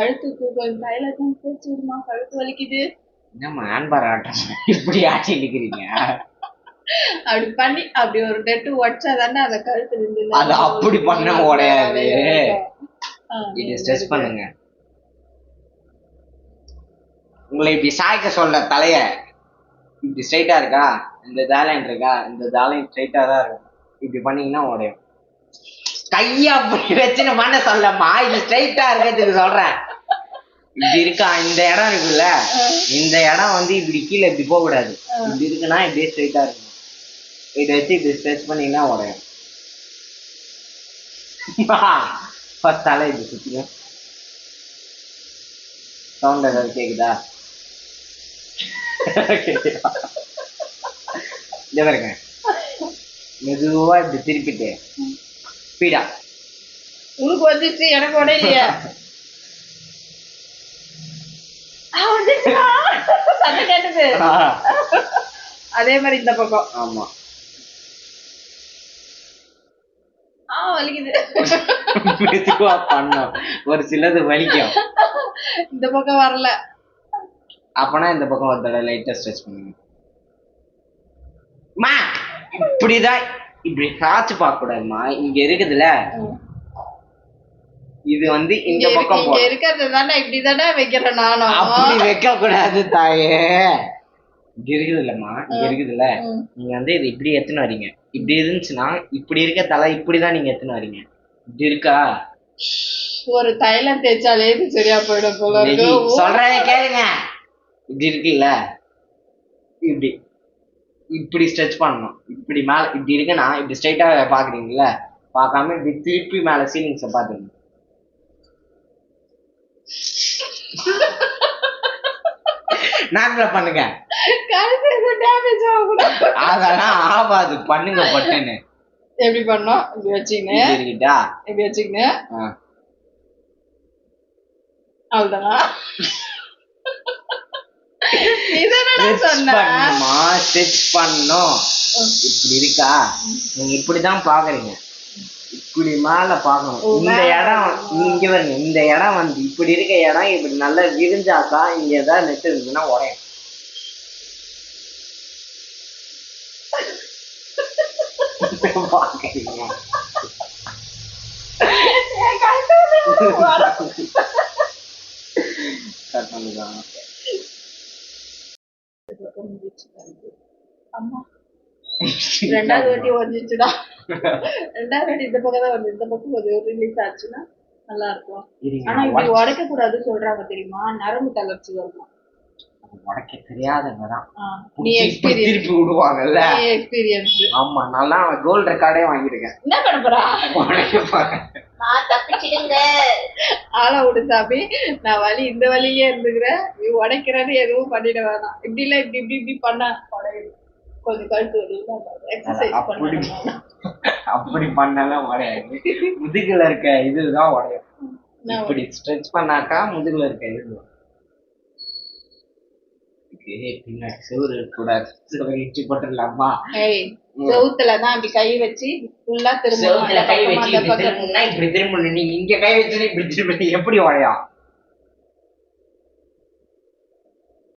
கழுத்துக்கு கொஞ்சம் தைல தான் தேய்ச்சி விடுமா? கழுத்து வலிக்குது. என்னம்மா ஆண்பார் ஆட்டம். இப்படி ஆட்சி நிக்கிறீங்க? அப்படி பண்ணி அப்படி ஒரு நெட்டு உடச்சா தானே அந்த கழுத்து நின்று அது அப்படி பண்ண உடையாது. இது ஸ்ட்ரெஸ் பண்ணுங்க. உங்களை இப்படி சாய்க்க சொல்ல தலைய இப்படி ஸ்ட்ரைட்டா இருக்கா? இந்த தாலைன் இருக்கா? இந்த தாலைன் ஸ்ட்ரைட்டா தான் இருக்கும். இப்படி பண்ணீங்கன்னா உடையும் கையா அப்படி வச்சுன்னு மண்ண சொல்லம்மா. இது ஸ்ட்ரைட்டா இருக்கிறதுக்கு சொல்றேன். இப்படி இருக்கா? இந்த இடம் இருக்குல்ல? இந்த இடம் வந்து இப்படி கீழே இப்படி போக கூடாது இப்படி இருக்குன்னா இப்படியே ஸ்ட்ரைட்டா இருக்கும். இதை வச்சு இப்படி ஸ்ட்ரெச் பண்ணீங்கன்னா உடையும். ஃபர்ஸ்ட் தலை இப்படி சுத்தியும். சவுண்ட் ஏதாவது கேக்குதா? இங்க பாருங்க. மெதுவா இப்படி திருப்பிட்டு. ஸ்பீடா. உனக்கு வந்துச்சு எனக்கு உடையலையே வந்துச்சுடா. சத்தம் கேட்டது. அதே மாதிரி இந்த பக்கம். ஆமா. மெதுவா பண்ணோம் ஒரு சிலது வலிக்கும். இந்த பக்கம் வரல. அப்பனா இந்த பக்கம் ஒரு தடவை லைட்டா ஸ்ட்ரெச் பண்ணுங்க. மா இப்படிதான் இப்படி சாச்சு பார்க்க கூடாதுமா இங்க இருக்குதுல இது வந்து இந்த பக்கம் இங்க இருக்கிறது தானே இப்படிதானே வைக்கிறேன் நானும். அப்படி வைக்க கூடாது தாயே. இங்க இருக்குது இல்லம்மா இங்க இருக்குதுல்ல? ம். நீங்க வந்து இது இப்படி எத்தனை வரீங்க. இப்படி இருந்துச்சுன்னா இப்படி இருக்க தலை இப்படிதான் நீங்க எத்தனை வரீங்க. இப்படி இருக்கா? ஒரு தைலம் தேய்ச்சாலே இது சரியா போயிடும் போல சொல்றத கேளுங்க. இப்படி இருக்குல்ல? இப்படி. இப்படி ஸ்ட்ரெச் பண்ணணும். இப்படி மேல இப்படி இருக்குன்னா இப்படி ஸ்ட்ரைட்டா பாக்குறீங்கல்ல பார்க்காம இப்படி திருப்பி மேல சீலிங்ஸ பாத்துங்க நார்மலா பண்ணுங்க? அதெல்லாம் ஆகாது பண்ணுங்க பட்டுன்னு. எப்படி பண்ணோம் இப்படி வச்சுக்கின்னு. இப்படி வச்சுக்கின்னு. ஆ. சொன்ன பண்ணணுமா? ஸ்ட்ரெச் பண்ணணும். இப்படி இருக்கா? நீங்க இப்படிதான் பாக்குறீங்க இப்படி மேல பாக்கணும் இந்த இடம் இங்க பாருங்க இந்த இடம் வந்து இப்படி இருக்க இடம் இப்படி நல்லா விரிஞ்சாக்கா இங்க ஏதாவது நெட் இருந்துச்சுன்னா உடையும் பாக்குறீங்க என் கழுத்து வந்து வர- கட் பண்ணுதான் அம்மா ரெண்டாவது வாட்டி வந்துச்சுடா ரெண்டாவது வாட்டி இந்த பக்கம் தான் வந்து இந்த பக்கம் கொஞ்சம் ரிலீஸ் ஆச்சுன்னா நல்லா இருக்கும் ஆனா இப்படி உடைக்க கூடாது சொல்றாங்க தெரியுமா நரம்பு தளர்ச்சி வருமா அது உடைக்க தெரியாதவங்க தான் திருப்பி விடுவாங்கல்ல நீ எக்ஸ்பீரியன்ஸ் ஆமா நல்லா கோல்டு ரெக்கார்டே வாங்கியிருக்கேன் என்ன பண்ண போறா நான் தப்பிச்சிடுங்க ஆள விடு சாமி. நான் வலி இந்த வழியே இருந்துக்கிறேன். நீ உடைக்கிறேன்னு எதுவும் பண்ணிட வேணாம். இப்படி இல்ல இப்படி இப்படி இப்படி பண்ண உடையுது. கொஞ்சம் கழுத்து எக்ஸசைஸ் அப்படி பண்ணாலும் உடையாது. முதுகுல இருக்க இதுதான் உடையும். இப்படி ஸ்ட்ரெச் பண்ணாக்கா முதுகுல இருக்க இது பின்னாடி செவுரு இருக்கக்கூடாது செவுரு இடிச்சு போட்டுடலாமா? ஏய் செவுத்துல தான் இப்படி கை வச்சு ஃபுல்லா திரும்ப கை வச்சு இப்படி திரும்பினா இப்படி திரும்பணும். நீங்க இங்க கை வச்சு இப்படி திரும்ப எப்படி உடையும்